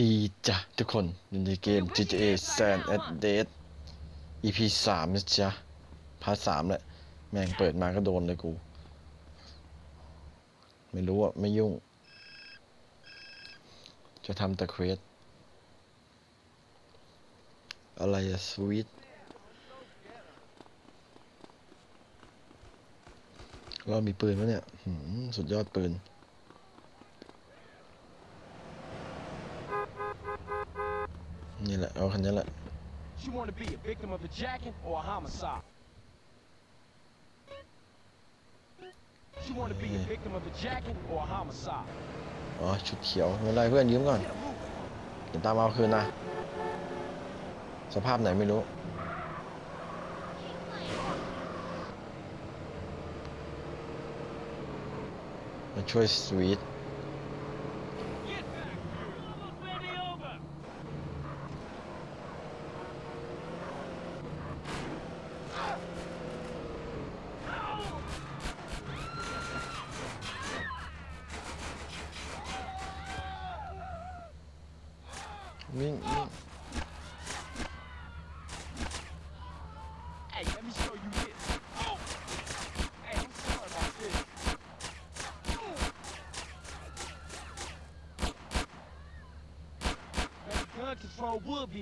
ดีจ้ะทุกคนอยู่ในเกม GTA San Andreas EP สามนะจ๊ะพาร์ทสามแหละ แม่งเปิดมาก็โดนเลยกู ไม่รู้อะ ไม่ยุ่ง จะทำแต่เควสอะไรอะสวีทเรามีปืนปะเนี่ย สุดยอดปืน แหละเอาคันนี้แหละ You want to be a victim of a jacking or a homicide? You want to be a victim of a jacking or a homicide? อ๋อชุดเขียวไม่เป็นไรเพื่อนยืมก่อน Get a moving. เดี๋ยวตามเอาคืนนะ สภาพไหนไม่รู้ มาช่วยสวีท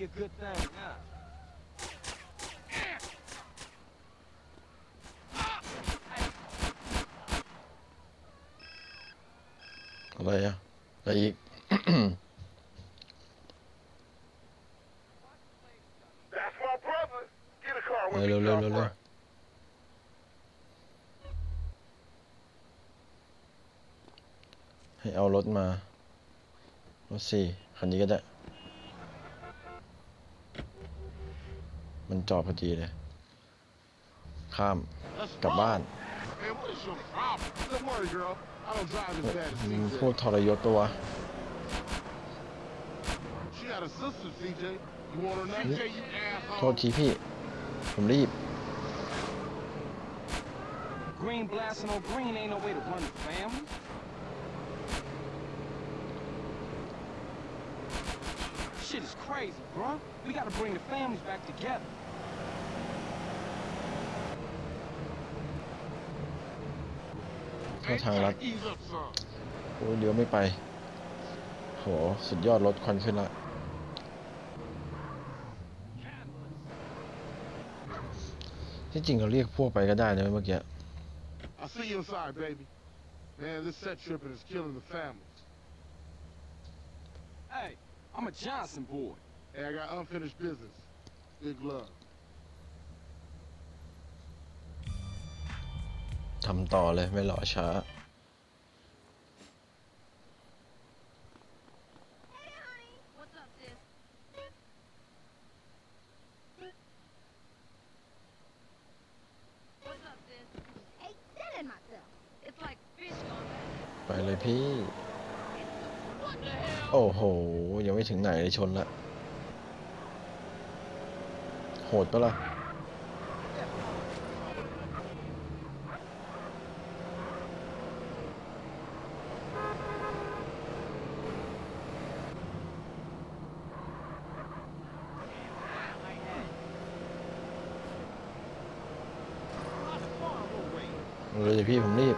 a good thing, huh? อะไรอะอะไรอีก เร็ with ว me. เร็ว car เร็วเร็ว front. ให้เอารถมา รถสี่คันนี้ก็ได้ มันจอดพอดีเลย ข้าม Let's กลับ go. บ้าน Man, what is your problem? Don't worry, girl. I don't drive as bad as มึง CJ. พวกทรยศตัวะ She got a sister, CJ. You want her now? Yeah. CJ, you โท asshole. ษทีพี่ ผมรีบ Green blasting on green ain't no way to run the family. Shit is crazy, bro. We gotta bring the families back together. เข้าทางลัด Ease up, son. โอ้ยเลี้ยวไม่ไป โห สุดยอดรถควันขึ้นละ ที่จริงเราเรียกพวกไปก็ได้นะเมื่อกี้ I'll see you inside, baby. Man, this set tripping is killing the families. Hey, I'm a Johnson boy. Hey, I got unfinished business. Big love. ทำต่อเลยไม่รอช้า Hey, honey. What's up, sis? What's up, sis? Hey, telling myself. It's like fish gone bad. ไปเลยพี่ โอ้โห ยังไม่ถึงไหนเลย ชนละโหดปะล่ะเลยพี่ผมรีบ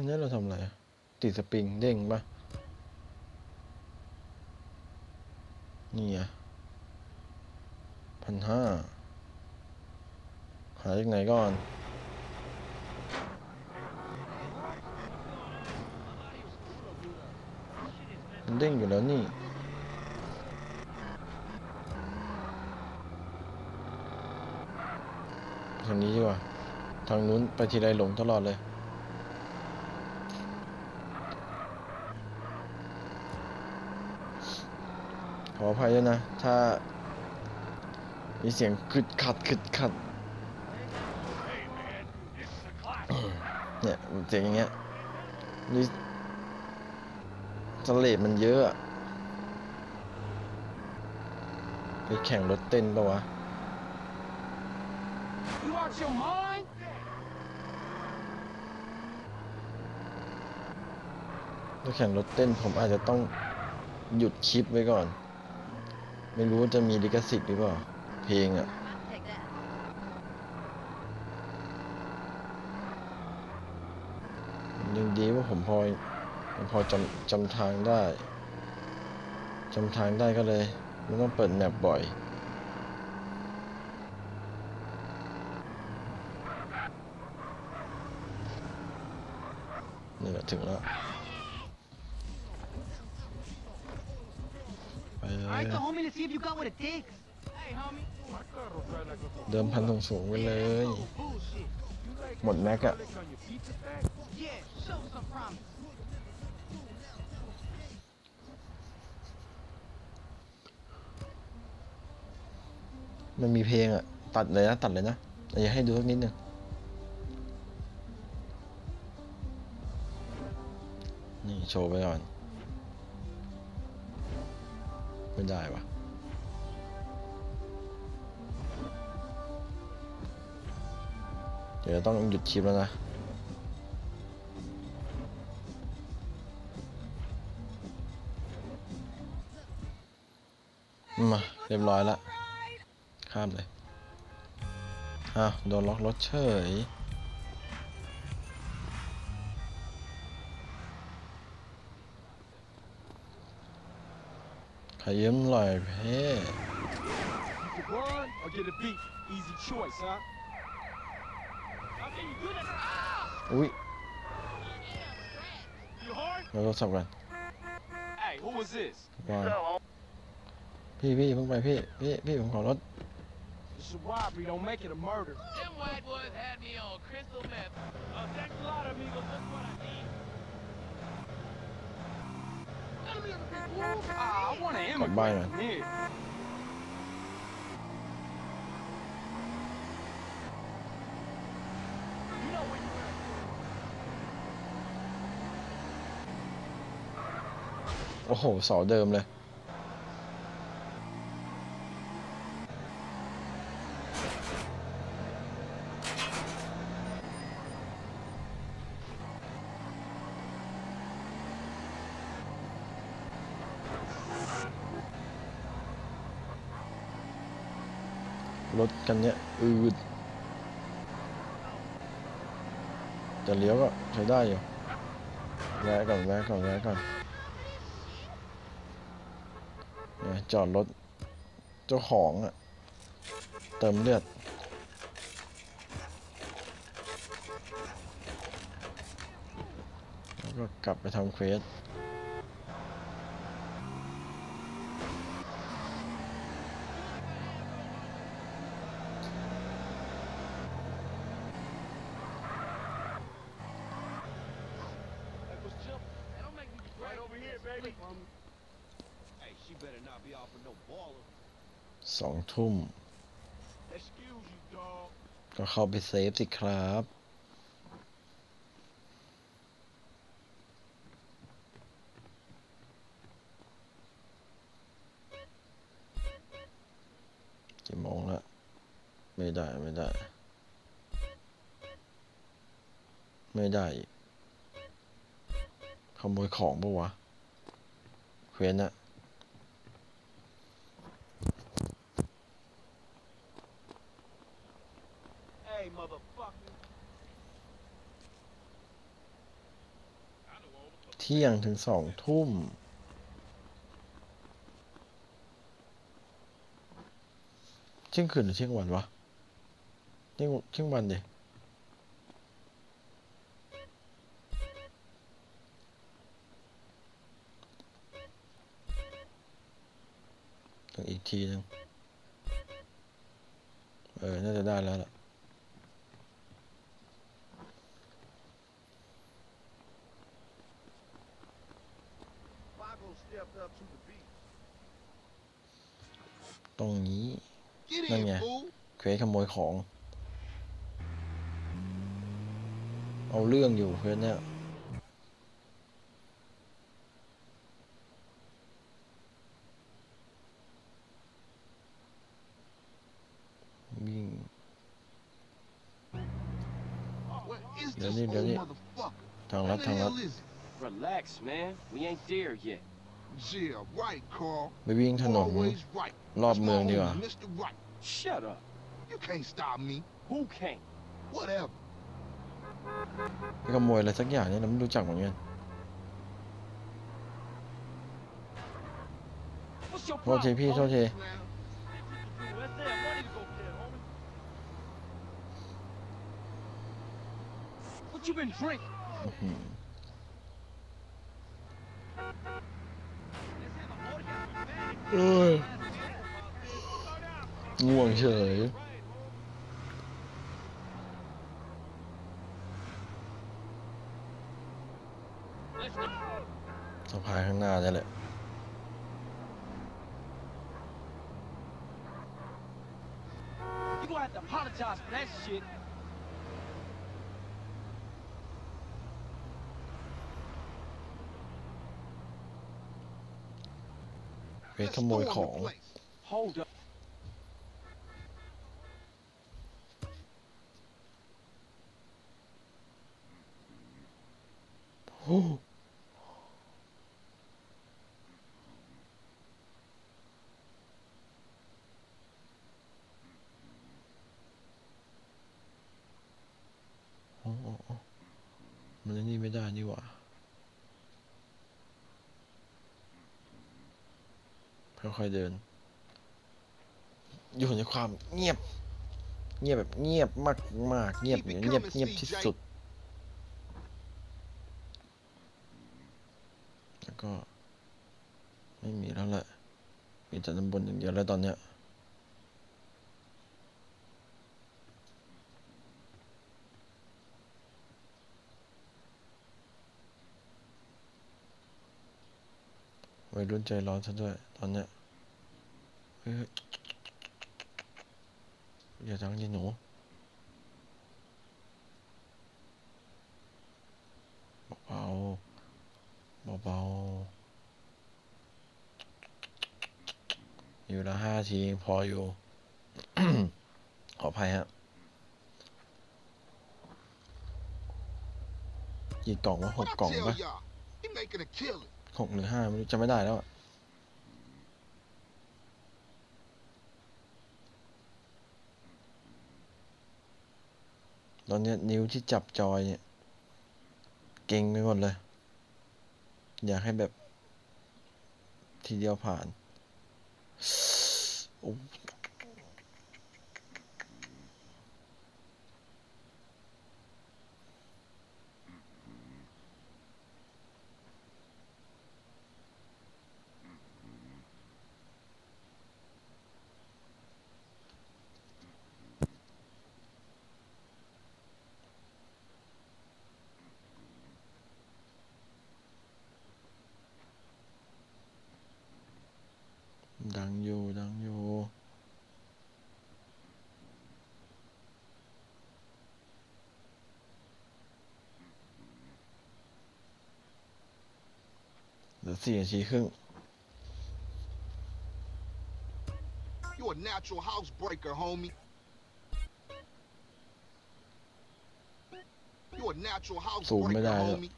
วันนี้เราทำอะไรติดสปริงเด้งปะนี่อะพันห้าหาจากไหนก่อนมันเด้งอยู่แล้วนี่ทางนี้ดีกว่า ทางนู้นไปทีไรหลงตลอดเลย ขออภัยด้วยนะ ถ้า มีเสียงขึดขัดขึดขัด Hey, man. This is a class. เนี่ยเสียงอย่างเงี้ยนี่สเลดมันเยอะอะไปแข่งรถเต้นปะวะ You out your mind? ถ้าแข่งรถเต้นผมอาจจะต้องหยุดคลิปไว้ก่อน ไม่รู้จะมีลิขสิทธิ์หรือเปล่า เพลงอะ Take that. ยังดีว่าผมพอผมพอจำจำทางได้จำทางได้ก็เลยไม่ต้องเปิดแมปบ่อยนี่แหละถึงแล้ว ไปเล All ย right, so homie, let's see if you got what it takes. Hey, homie. My car's right like a เดิมพันสูงๆไปเลย Bullshit. You like หมดแม็กอะ lick on your pizza stack? Yeah, show some promise. มันมีเพลงอะตัดเลยนะ ตัดเลยนะอยากให้ดูสักนิดนึงนี่ โชว์ไปก่อน ไม่ได้วะเดี๋ยวต้องหยุดคลิปแล้วนะมาเรียบร้อยล้วข้ามเลยอ้าวโดนล็อกรถเฉย ขยิ้มหน่อยเพ่ You can run or get a beat. Easy choice, huh? Okay, you do that. อุ้ย You hard? เราโทรศัพท์กัน Hey, who was this? วางพี่พี่เพิ่งไปพี่พี่พี่ผมขอรถ It's a robbery. Don't make it a murder. Them white boys had me on crystal meth. Uh, thanks a lot, amigos. That's what I need. Ah, I want to Come by, immigrant. man. Yeah. You know where you at. โอ้โหเสาเดิมเลย รถกันเนี้ยอืดจะเลี้ยวก็ใช้ ได้อยู่แวะก่อนแวะก่อนแวะก่อนเนี่ยจอดรถเจ้าของอะเติมเลือดแล้วก็กลับไปทำเควส Hey, what's jump? Hey, don't make me right over here, baby. Hey, she better not be offering no baller. สอง ทุ่ม ก็เข้าไปเซฟสิครับกี่โมงแล้วไม่ได้ไม่ได้ ไม่ได้อีกขโมยของปะวะ เควสอะ Hey, motherfucker. เที่ยงถึงสองทุ่ม เที่ยงคืนหรือเที่ยงวันวะ เที่ยงเที่ยงวันดิต้องอีกทีนึง เออ น่าจะได้แล้วล่ะ Fago stepped up to the beat. ตรงนี้ Get Nâng in, nhà. fool. เควสขโมยของ เอาเรื่องอยู่เพื่อนเนี่ยวิ่ง Where is Let this me- let old me- motherfucker? ทางลั Where ด the ทางลัด hell is he? Relax, man. We ain't there yet. Yeah, right, Carl. ไปวิ่งถนน Always right. รอบ That's เมือง my ดีกว่า homie, Mr. Right. Shut up. You can't stop me. Who can't? Whatever. ไปขโมยอะไรสักอย่างเนี่ยเราไม่รู้จักเหมือนกัน What's your โทษที problem? พี่โทษที Now, Let's say money to go get, homie. What you been drinking? อื้อหือ เอ้ยง่วงเฉยสะพายข้างหน้านี่แหละ ไปขโมยของโอ้โอ้โอ้มันนี่ไม่ได้นี่หว่า ค่อยๆเดิน อยู่ในความเงียบ เงียบแบบเงียบมากมากเงียบเงียบเงียบที่สุด แล้วก็ ไม่มีแล้วแหละมีแต่ด้านบนอย่างเดียวแล้วตอนเนี้ย วัยรุ่นใจร้อนซะด้วย ตอนเนี้ยเฮ้ยอย่าดังดิหนูเบาเบาอยู่ละห้าทีพออยู่ ขออภัยฮะกี่กล่องวะหกกล่องปะ หกหรือห้าไม่รู้จำไม่ได้แล้วอะตอนนี้นิ้วที่จับจอยเนี่ย เก่งไปหมดเลย อยากให้แบบ ทีเดียวผ่าน โอ้ดั งอยู่ดังอยู่เหลือสี่นาทีครึ่ง You a natural housebreaker, homie. You a natural Zoom housebreaker, ไม่ได้ด้วย homie.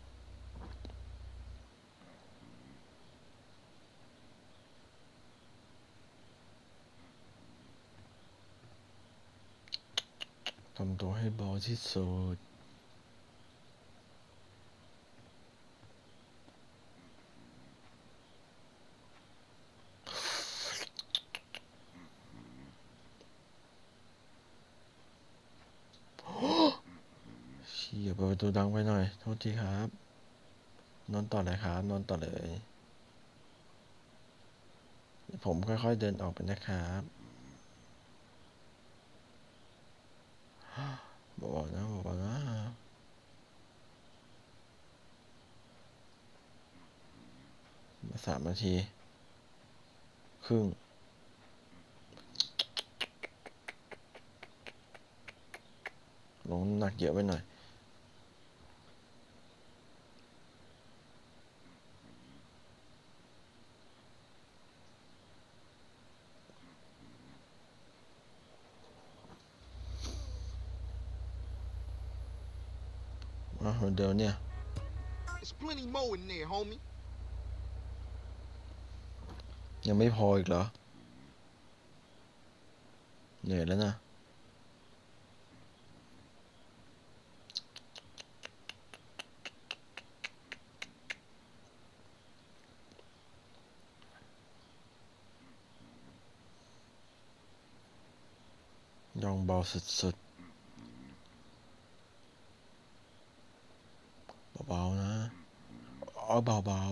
ทำตัวให้เบาที่สุดเชี่ยเปิดประตูดังไปหน่อย โทษทีครับ นอนต่อเลยครับ นอนต่อเลย ผมค่อยๆเดินออกไปนะครับ บอกนะบอกนะมาสามนาที ครึ่งลงหนักเยอะไปหน่อย อ๋อเดี๋ยวเนี่ย There's plenty more in there, homie. ยังไม่พออีกเหรอ เหนื่อยแล้วนะ ยองเบาสุดๆ เบาๆนะ อ๋อเบา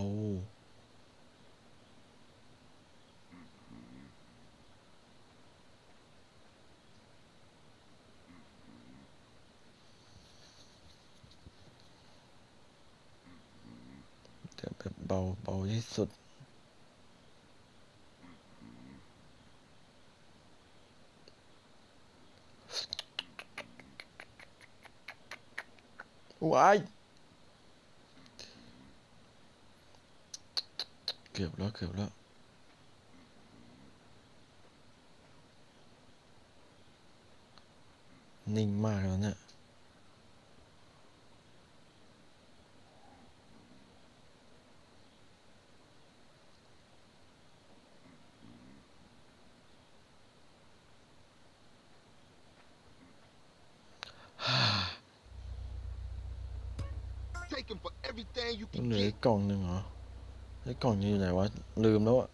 ๆเดี๋ยวแบบเบาเบาที่สุดว้าย เกือบแล้วเกือบแล้วนิ่งมากแล้วเนี่ย Take him for everything you มัน can เหลือ get. อีกกล่องหนึ่งเหรอ ไอ้กล่องนี้อยู่ไหนวะ ลืมแล้วอะ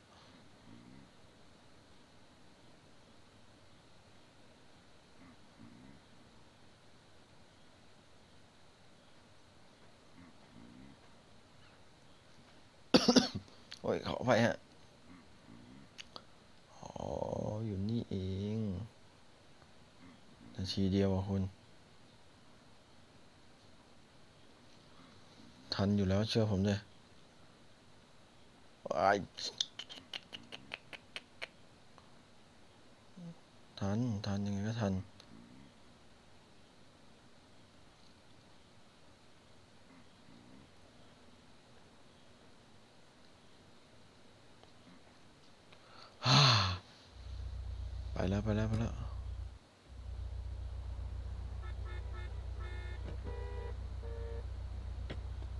โอ้ยขอไปฮะ อ๋อ อยู่นี่เอง นาทีเดียวอะคุณ ทันอยู่แล้วเชื่อผมเลยไอ้าย ทัน ทัน ยังไงก็ทัน ไปแล้ว ไปแล้ว ไปแล้ว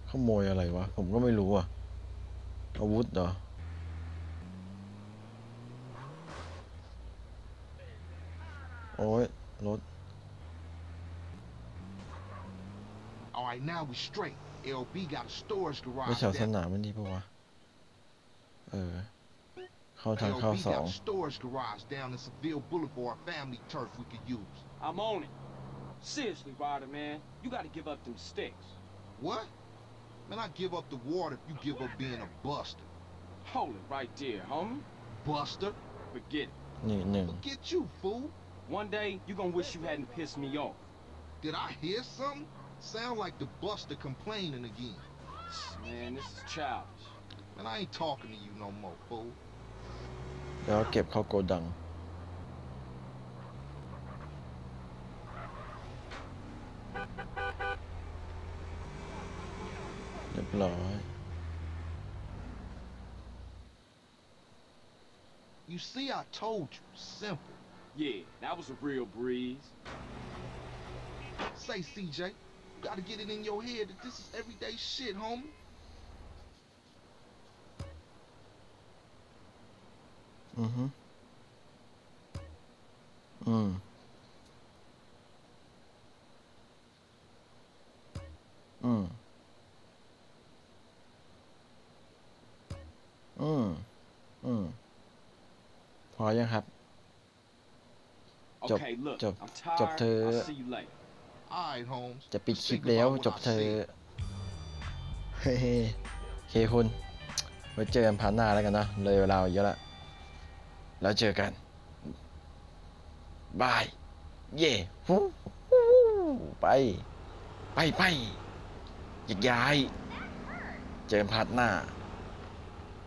ขโมยอะไรวะ ผมก็ไม่รู้อะ อาวุธเหรอ โอ้ย รถ All right, now we straight. LB got a storage ไม่ garage แถวส down. นามมันดีปะวะ เออ เข้าทางเข้า LB สอง got a storage garage down in Seville Boulevard family turf we could use. I'm on it. Seriously, Ryder, man. You gotta give up them sticks. What? Man, I give up the water if you give up being a buster. Hold it right there, homie. Buster? Forget it. นี่หนึ่ง Forget you, fool. One day, you gonna wish you hadn't pissed me off. Did I hear something? Sound like the buster complaining again. Man, this is childish. Man, I ain't talking to you no more, fool. แล้วเก็บเข้าโกดัง เรียบร้อย You see, I told you. Simple. Yeah, that was a real breeze. Say, CJ, you gotta get it in your head that this is everyday shit, homie. อือฮึอืม อืม อืม อืม พอยังครับ Chụp, Okay, look, chụp, I'm chụp tired. thử- I'll see you later. Alright, Holmes. จะปิด Just คลิป think แล้ว about what จบ I เธอ said. เฮ้โอเคคุณไว้เจอกันผ่านหน้าแล้วกันนะเลยเวลาเยอะละแล้วเจอกันบายเย่ฮู้ฮู้ไป ไปไปอยากย้าย เจอกันผ่านหน้า